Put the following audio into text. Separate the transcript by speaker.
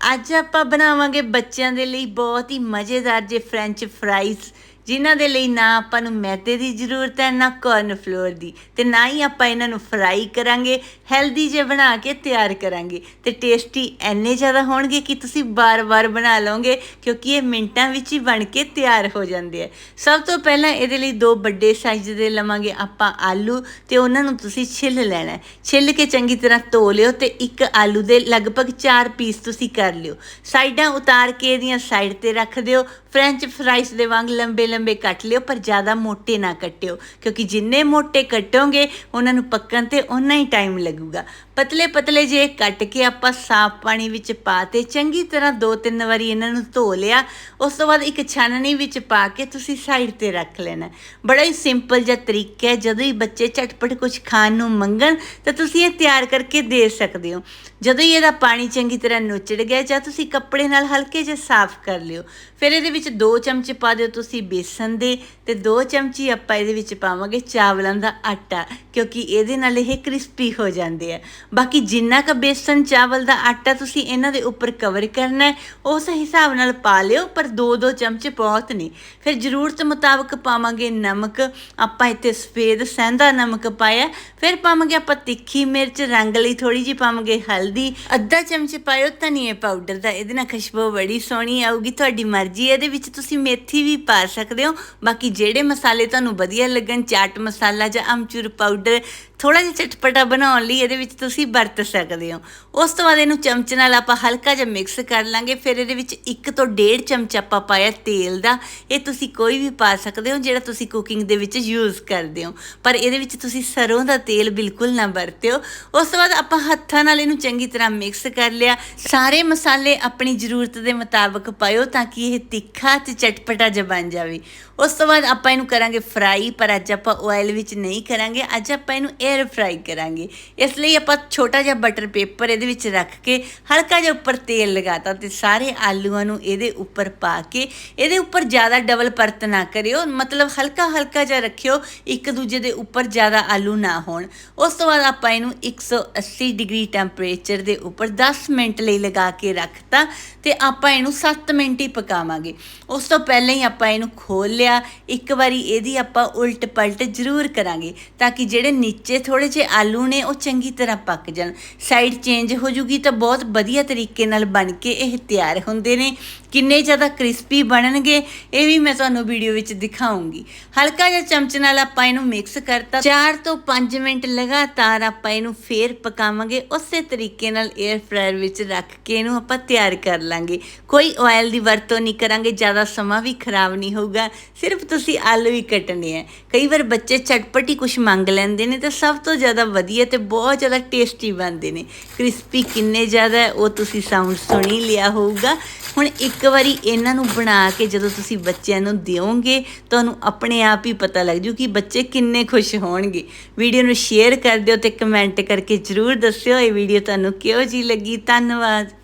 Speaker 1: ਅੱਜ ਆਪਾਂ ਬਣਾਵਾਂਗੇ ਬੱਚਿਆਂ ਦੇ ਲਈ ਬਹੁਤ ਹੀ ਮਜ਼ੇਦਾਰ ਜੇ ਫ੍ਰੈਂਚ ਫਰਾਈਜ਼ ਜਿਨ੍ਹਾਂ ਦੇ ਲਈ ਨਾ ਆਪਾਂ ਨੂੰ ਮੈਦੇ ਦੀ ਜ਼ਰੂਰਤ ਹੈ, ਨਾ ਕਾਰਨ ਫਲੋਰ ਦੀ। ਤੇ ਨਾ ਹੀ ਆਪਾਂ ਇਹਨਾਂ ਨੂੰ ਫਰਾਈ ਕਰਾਂਗੇ ਹੈਲਦੀ ਜੇ ਬਣਾ ਕੇ ਤਿਆਰ ਕਰਾਂਗੇ। ਤੇ ਟੇਸਟੀ ਐਨੇ ਜ਼ਿਆਦਾ ਹੋਣਗੇ ਕਿ ਤੁਸੀਂ ਬਾਰ-ਬਾਰ ਬਣਾ ਲਓਗੇ, ਕਿਉਂਕਿ ਇਹ ਮਿੰਟਾਂ ਵਿੱਚ ਹੀ ਬਣ ਕੇ ਤਿਆਰ ਹੋ ਜਾਂਦੇ ਆ। ਸਭ ਤੋਂ ਪਹਿਲਾਂ ਇਹਦੇ ਲਈ ਦੋ ਵੱਡੇ ਸਾਈਜ਼ ਦੇ ਲਵਾਂਗੇ ਆਪਾਂ ਆਲੂ, ਤੇ ਉਹਨਾਂ ਨੂੰ ਤੁਸੀਂ ਛਿੱਲ ਲੈਣਾ ਛਿੱਲ ਕੇ ਚੰਗੀ ਤਰ੍ਹਾਂ ਧੋ ਲਿਓ ਤੇ ਇੱਕ ਆਲੂ ਦੇ ਲਗਭਗ 4 ਪੀਸ ਤੁਸੀਂ ਕਰ ਲਿਓ। ਸਾਈਡਾਂ ਉਤਾਰ ਕੇ ਇਹਦੀਆਂ ਸਾਈਡ ਤੇ ਰੱਖ ਦਿਓ। ਫ੍ਰੈਂਚ ਫਰਾਈਜ਼ ਦੇ ਵਾਂਗ ਲੰਬੇ ਲੰਬੇ ਕੱਟ ਲਿਓ, ਪਰ ਜ਼ਿਆਦਾ ਮੋਟੇ ਨਾ ਕੱਟਿਓ। ਕਿਉਂਕਿ ਜਿੰਨੇ ਮੋਟੇ ਕੱਟੋਗੇ, ਉਹਨਾਂ ਨੂੰ ਪੱਕਣ ਤੇ ਉਨਾ ਹੀ ਟਾਈਮ ਲੱਗੂਗਾ। ਪਤਲੇ ਪਤਲੇ ਜੇ ਕੱਟ ਕੇ ਆਪਾਂ ਸਾਫ਼ ਪਾਣੀ ਵਿੱਚ ਪਾ ਤੇ ਚੰਗੀ ਤਰ੍ਹਾਂ ਦੋ ਤਿੰਨ ਵਾਰੀ ਇਹਨਾਂ ਨੂੰ ਧੋ ਲਿਆ। ਉਸ ਤੋਂ ਬਾਅਦ ਇੱਕ ਛਾਨਣੀ ਵਿੱਚ ਪਾ ਕੇ ਤੁਸੀਂ ਸਾਈਡ ਤੇ ਰੱਖ ਲੈਣਾ। ਬੜਾ ਹੀ ਸਿੰਪਲ ਜਿਹਾ ਤਰੀਕਾ ਹੈ। ਜਦੋਂ ਹੀ ਬੱਚੇ ਝਟਪਟ ਕੁਝ ਖਾਣ ਨੂੰ ਮੰਗਣ, ਤਾਂ ਤੁਸੀਂ ਇਹ ਤਿਆਰ ਕਰਕੇ ਦੇ ਸਕਦੇ ਹੋ। ਜਦੋਂ ਹੀ ਇਹਦਾ ਪਾਣੀ ਚੰਗੀ ਤਰ੍ਹਾਂ ਨੁਚੜ ਗਿਆ ਜਾਂ ਤੁਸੀਂ ਕੱਪੜੇ ਨਾਲ ਹਲਕੇ ਜਿਹੇ ਸਾਫ਼ ਕਰ ਲਿਓ, ਫਿਰ ਇਹਦੇ ਵਿੱਚ 2 ਚਮਚੇ ਪਾ ਦਿਓ ਤੁਸੀਂ ਬੇਸਨ ਦੇ ਤੇ 2 ਚਮਚੀ ਆਪਾਂ ਇਹਦੇ ਵਿੱਚ ਪਾਵਾਂਗੇ ਚਾਵਲਾਂ ਦਾ ਆਟਾ, ਕਿਉਂਕਿ ਇਹਦੇ ਨਾਲ ਇਹ ਕ੍ਰਿਸਪੀ ਹੋ ਜਾਂਦੇ ਆ। ਬਾਕੀ ਜਿੰਨਾ ਕ ਬੇਸਨ, ਚਾਵਲ ਦਾ ਆਟਾ ਤੁਸੀਂ ਇਹਨਾਂ ਦੇ ਉੱਪਰ ਕਵਰ ਕਰਨਾ ਹੈ ਉਸ ਹਿਸਾਬ ਨਾਲ ਪਾ ਲਿਓ, ਪਰ 2-2 ਚਮਚੇ ਬਹੁਤ ਨੇ। ਫਿਰ ਜ਼ਰੂਰਤ ਮੁਤਾਬਕ ਪਾਵਾਂਗੇ ਨਮਕ, ਆਪਾਂ ਇੱਥੇ ਸਫੇਦ ਸਹਿੰਦਾ ਨਮਕ ਪਾਇਆ, ਫਿਰ ਪਾਵਾਂਗੇ ਆਪਾਂ ਤਿੱਖੀ ਮਿਰਚ, ਰੰਗ ਲਈ ਥੋੜੀ ਜਿਹੀ ਪਾਵਾਂਗੇ ਹਲ ਹਲਦੀ ਅੱਧਾ ਚਮਚ ਪਾਇਓ ਧਨੀਏ ਪਾਊਡਰ ਦਾ, ਇਹਦੇ ਨਾਲ ਖੁਸ਼ਬੂ ਬੜੀ ਸੋਹਣੀ ਆਊਗੀ, ਤੁਹਾਡੀ ਮਰਜ਼ੀ ਹੈ। ਇਹਦੇ ਵਿੱਚ ਤੁਸੀਂ ਮੇਥੀ ਵੀ ਪਾ ਸਕਦੇ ਹੋ ਬਾਕੀ ਜਿਹੜੇ ਮਸਾਲੇ ਤੁਹਾਨੂੰ ਵਧੀਆ ਲੱਗਣ, ਚਾਟ ਮਸਾਲਾ ਜਾਂ ਅਮਚੂਰ ਪਾਊਡਰ ਥੋੜਾ ਜਿਹਾ ਚਟਪਟਾ ਬਣਾਉਣ ਲਈ ਇਹਦੇ ਵਿੱਚ ਤੁਸੀਂ ਵਰਤ ਸਕਦੇ ਹੋ। ਉਸ ਤੋਂ ਬਾਅਦ ਇਹਨੂੰ ਚਮਚ ਨਾਲ ਆਪਾਂ ਹਲਕਾ ਜਿਹਾ ਮਿਕਸ ਕਰ ਲਾਂਗੇ। ਫਿਰ ਇਹਦੇ ਵਿੱਚ 1 ਤੋਂ 1.5 ਚਮਚ ਆਪਾਂ ਪਾਇਆ ਤੇਲ ਦਾ। ਇਹ ਤੁਸੀਂ ਕੋਈ ਵੀ ਪਾ ਸਕਦੇ ਹੋ, ਜਿਹੜਾ ਤੁਸੀਂ ਕੁਕਿੰਗ ਦੇ ਵਿੱਚ ਯੂਜ਼ ਕਰਦੇ ਹੋ। ਪਰ ਇਹਦੇ ਵਿੱਚ ਤੁਸੀਂ ਸਰੋਂ ਦਾ ਤੇਲ ਬਿਲਕੁਲ ਨਾ ਵਰਤਿਓ। ਉਸ ਤੋਂ ਬਾਅਦ ਆਪਾਂ ਹੱਥਾਂ ਨਾਲ ਇਹਨੂੰ ਚੰਗੀ ਤਰ੍ਹਾਂ ਮਿਕਸ ਕਰ ਲਿਆ। ਸਾਰੇ ਮਸਾਲੇ ਆਪਣੀ ਜ਼ਰੂਰਤ ਦੇ ਮੁਤਾਬਕ ਪਾਇਓ ਤਾਂ ਕਿ ਇਹ ਤਿੱਖਾ ਤੇ ਚਟਪਟਾ ਜਿਹਾ ਬਣ ਜਾਵੇ। ਉਸ ਤੋਂ ਬਾਅਦ ਆਪਾਂ ਇਹਨੂੰ ਕਰਾਂਗੇ ਫਰਾਈ ਪਰ ਅੱਜ ਆਪਾਂ ਆਇਲ ਵਿੱਚ ਨਹੀਂ ਕਰਾਂਗੇ। ਅੱਜ ਆਪਾਂ ਇਹਨੂੰ 에ਅਰ ਫਰਾਈ ਕਰਾਂਗੇ। ਇਸ ਲਈ ਆਪਾਂ ਛੋਟਾ ਜਿਹਾ ਬਟਰ ਪੇਪਰ ਇਹਦੇ ਵਿੱਚ ਰੱਖ ਕੇ ਹਲਕਾ ਜਿਹਾ ਉੱਪਰ ਤੇਲ ਲਗਾਤਾ ਤੇ ਸਾਰੇ ਆਲੂਆਂ ਨੂੰ ਇਹਦੇ ਉੱਪਰ ਪਾ ਕੇ ਇਹਦੇ ਉੱਪਰ ਜ਼ਿਆਦਾ ਡਬਲ ਪਰਤ ਨਾ ਕਰਿਓ। ਮਤਲਬ ਹਲਕਾ ਹਲਕਾ ਜਿਹਾ ਰੱਖਿਓ, ਇੱਕ ਦੂਜੇ ਦੇ ਉੱਪਰ ਜ਼ਿਆਦਾ ਆਲੂ ਨਾ ਹੋਣ। ਉਸ ਤੋਂ ਬਾਅਦ ਆਪਾਂ ਇਹਨੂੰ 180 ਡਿਗਰੀ ਟੈਂਪਰੇਚਰ ਦੇ ਉੱਪਰ 10 ਮਿੰਟ ਲਈ ਲਗਾ ਕੇ ਰੱਖਤਾ ਤੇ ਆਪਾਂ ਇਹਨੂੰ 7 ਮਿੰਟ ਹੀ ਪਕਾਵਾਂਗੇ। ਉਸ ਤੋਂ ਪਹਿਲਾਂ ਹੀ ਆਪਾਂ ਇਹਨੂੰ ਖੋਲ ਲਿਆ। ਇੱਕ ਵਾਰੀ ਇਹਦੀ ਆਪਾਂ ਉਲਟ ਪਲਟ ਜ਼ਰੂਰ ਕਰਾਂਗੇ ਤਾਂ ਕਿ ਜਿਹੜੇ ਨੀਚੇ ਥੋੜੇ ਜਿਹੇ ਆਲੂ ਨੇ, ਉਹ ਚੰਗੀ ਤਰ੍ਹਾਂ ਪੱਕ ਜਾਣ। ਸਾਈਡ ਚੇਂਜ ਹੋ ਜੂਗੀ ਤਾਂ ਬਹੁਤ ਵਧੀਆ ਤਰੀਕੇ ਨਾਲ ਬਣ ਕੇ ਇਹ ਤਿਆਰ ਹੁੰਦੇ ਨੇ। ਕਿੰਨੇ ਜ਼ਿਆਦਾ ਕ੍ਰਿਸਪੀ ਬਣਨਗੇ, ਇਹ ਵੀ ਮੈਂ ਤੁਹਾਨੂੰ ਵੀਡੀਓ ਵਿੱਚ ਦਿਖਾਉਂਗੀ। ਹਲਕਾ ਜਿਹਾ ਚਮਚ ਨਾਲ ਆਪਾਂ ਇਹਨੂੰ ਮਿਕਸ ਕਰਤਾ। 4 ਤੋਂ 5 ਮਿੰਟ ਲਗਾਤਾਰ ਆਪਾਂ ਇਹਨੂੰ ਫੇਰ ਪਕਾਵਾਂਗੇ। ਉਸੇ ਤਰੀਕੇ ਨਾਲ 에ਅਰ ਫਰਾਇਰ ਵਿੱਚ ਰੱਖ ਕੇ ਇਹਨੂੰ ਆਪਾਂ ਤਿਆਰ ਕਰ ਲਾਂਗੇ। ਕੋਈ ਆਇਲ ਦੀ ਵਰਤੋਂ ਨਹੀਂ ਕਰਾਂਗੇ, ਜ਼ਿਆਦਾ ਸਮਾਂ ਵੀ ਖਰਾਬ ਨਹੀਂ ਹੋਊਗਾ। ਸਿਰਫ ਤੁਸੀਂ ਆਲੂ ਹੀ ਕੱਟਣੇ ਆ। ਕਈ ਵਾਰ ਬੱਚੇ ਚਟਪਟੀ ਕੁਝ ਮੰਗ ਲੈਂਦੇ ਨੇ ਤਾਂ ਸਭ ਤੋਂ ਜ਼ਿਆਦਾ ਵਧੀਆ ਤੇ ਬਹੁਤ ਜ਼ਿਆਦਾ ਟੇਸਟੀ ਬਣਦੇ ਨੇ। ਕ੍ਰਿਸਪੀ ਕਿੰਨੇ ਜ਼ਿਆਦਾ ਉਹ ਤੁਸੀਂ ਸਾਊਂਡ ਸੁਣੀ ਲਿਆ ਹੋਊਗਾ। ਹੁਣ ਇੱਕ ਵਾਰੀ ਇਹਨਾਂ ਨੂੰ ਬਣਾ ਕੇ ਜਦੋਂ ਤੁਸੀਂ ਬੱਚਿਆਂ ਨੂੰ ਦਿਓਗੇ, ਤੁਹਾਨੂੰ ਆਪਣੇ ਆਪ ਹੀ ਪਤਾ ਲੱਗ ਜੂ ਕਿ ਬੱਚੇ ਕਿੰਨੇ ਖੁਸ਼ ਹੋਣਗੇ। ਵੀਡੀਓ ਨੂੰ ਸ਼ੇਅਰ ਕਰ ਦਿਓ ਤੇ ਕਮੈਂਟ ਕਰਕੇ ਜਰੂਰ ਦੱਸਿਓ। ਇਹ ਵੀਡੀਓ ਤੁਹਾਨੂੰ ਕਿਹੋ ਜੀ ਲੱਗੀ? ਧੰਨਵਾਦ।